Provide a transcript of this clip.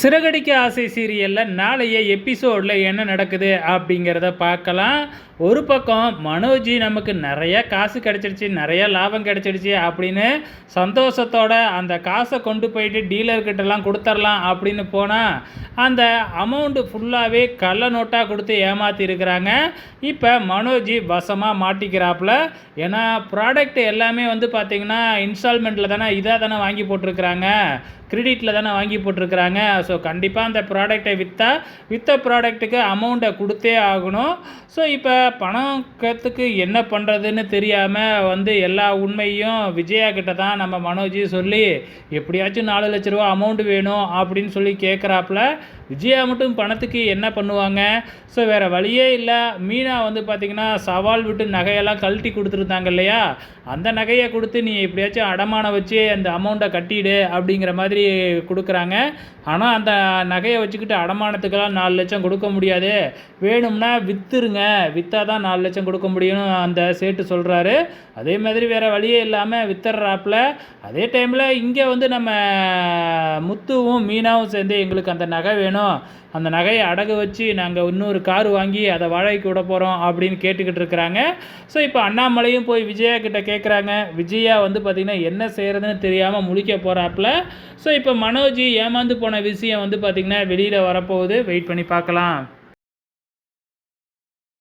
சிறகடிக்க ஆசை சீரியலில் நாளைய எபிசோடில் என்ன நடக்குது அப்படிங்கிறத பார்க்கலாம். ஒரு பக்கம் மனோஜி நமக்கு நிறைய காசு கிடச்சிருச்சு நிறைய லாபம் கிடச்சிருச்சு அப்படின்னு சந்தோஷத்தோட அந்த காசை கொண்டு போயிட்டு டீலர்கிட்டலாம் கொடுத்துர்லாம் அப்படின்னு போனால் அந்த அமௌண்ட்டு ஃபுல்லாகவே கள்ள நோட்டாக கொடுத்து ஏமாற்றிருக்கிறாங்க இப்போ மனோஜி வசமாக மாட்டிக்கிறாப்புல. ஏன்னா ப்ராடக்ட் எல்லாமே வந்து பார்த்திங்கன்னா இன்ஸ்டால்மெண்ட்டில் தானே இதாக தானே வாங்கி போட்டிருக்கிறாங்க. கிரெடிட்டில் தானே வாங்கி போட்டிருக்கிறாங்க. ஸோ கண்டிப்பாக அந்த ப்ராடக்டை விற்றா விற்ற ப்ராடக்ட்டுக்கு அமௌண்ட்டை கொடுத்தே ஆகணும். ஸோ இப்போ பணக்கத்துக்கு என்ன பண்ணுறதுன்னு தெரியாமல் வந்து எல்லா உண்மையும் விஜயா கிட்ட தான் நம்ம மனோஜி சொல்லி எப்படியாச்சும் நாலு லட்ச ரூபா அமௌண்ட் வேணும் அப்படின்னு சொல்லி கேட்குறாப்புல விஜயா மட்டும் பணத்துக்கு என்ன பண்ணுவாங்க? ஸோ வேறு வழியே இல்லை. மீனா வந்து பார்த்திங்கன்னா சவால் விட்டு நகையெல்லாம் கழட்டி கொடுத்துருந்தாங்க இல்லையா? அந்த நகையை கொடுத்து நீ எப்படியாச்சும் அடமானம் வச்சு அந்த அமௌண்ட்டை கட்டிடு அப்படிங்கிற மாதிரி கொடுக்குறாங்க. ஆனால் அந்த நகையை வச்சுக்கிட்டு அடமானத்துக்கெல்லாம் நாலு லட்சம் கொடுக்க முடியாது. வேணும்னா விற்றுருங்க விற்றா தான் நாலு லட்சம் கொடுக்க முடியும்னு அந்த சேட்டு சொல்கிறாரு அதே மாதிரி வேறு வழியே இல்லாமல் வித்துறாப்பில் அதே டைமில் இங்கே வந்து நம்ம முத்துவும் மீனாவும் சேர்ந்து எங்களுக்கு அந்த நகை வேணும். வேணும் அந்த நகையை அடகு வச்சு நாங்கள் இன்னொரு கார் வாங்கி அதை வாடகைக்கு விட போகிறோம் அப்படின்னு கேட்டுக்கிட்டு இருக்கிறாங்க. ஸோ இப்போ அண்ணாமலையும் போய் விஜயா கிட்ட கேட்குறாங்க விஜயா வந்து பார்த்திங்கன்னா என்ன செய்கிறதுன்னு தெரியாமல் முழிக்க போகிறாப்புல ஸோ இப்போ மனோஜி ஏமாந்து போன விஷயம் வந்து பார்த்திங்கன்னா வெளியில் வரப்போகுது. வெயிட் பண்ணி பார்க்கலாம்.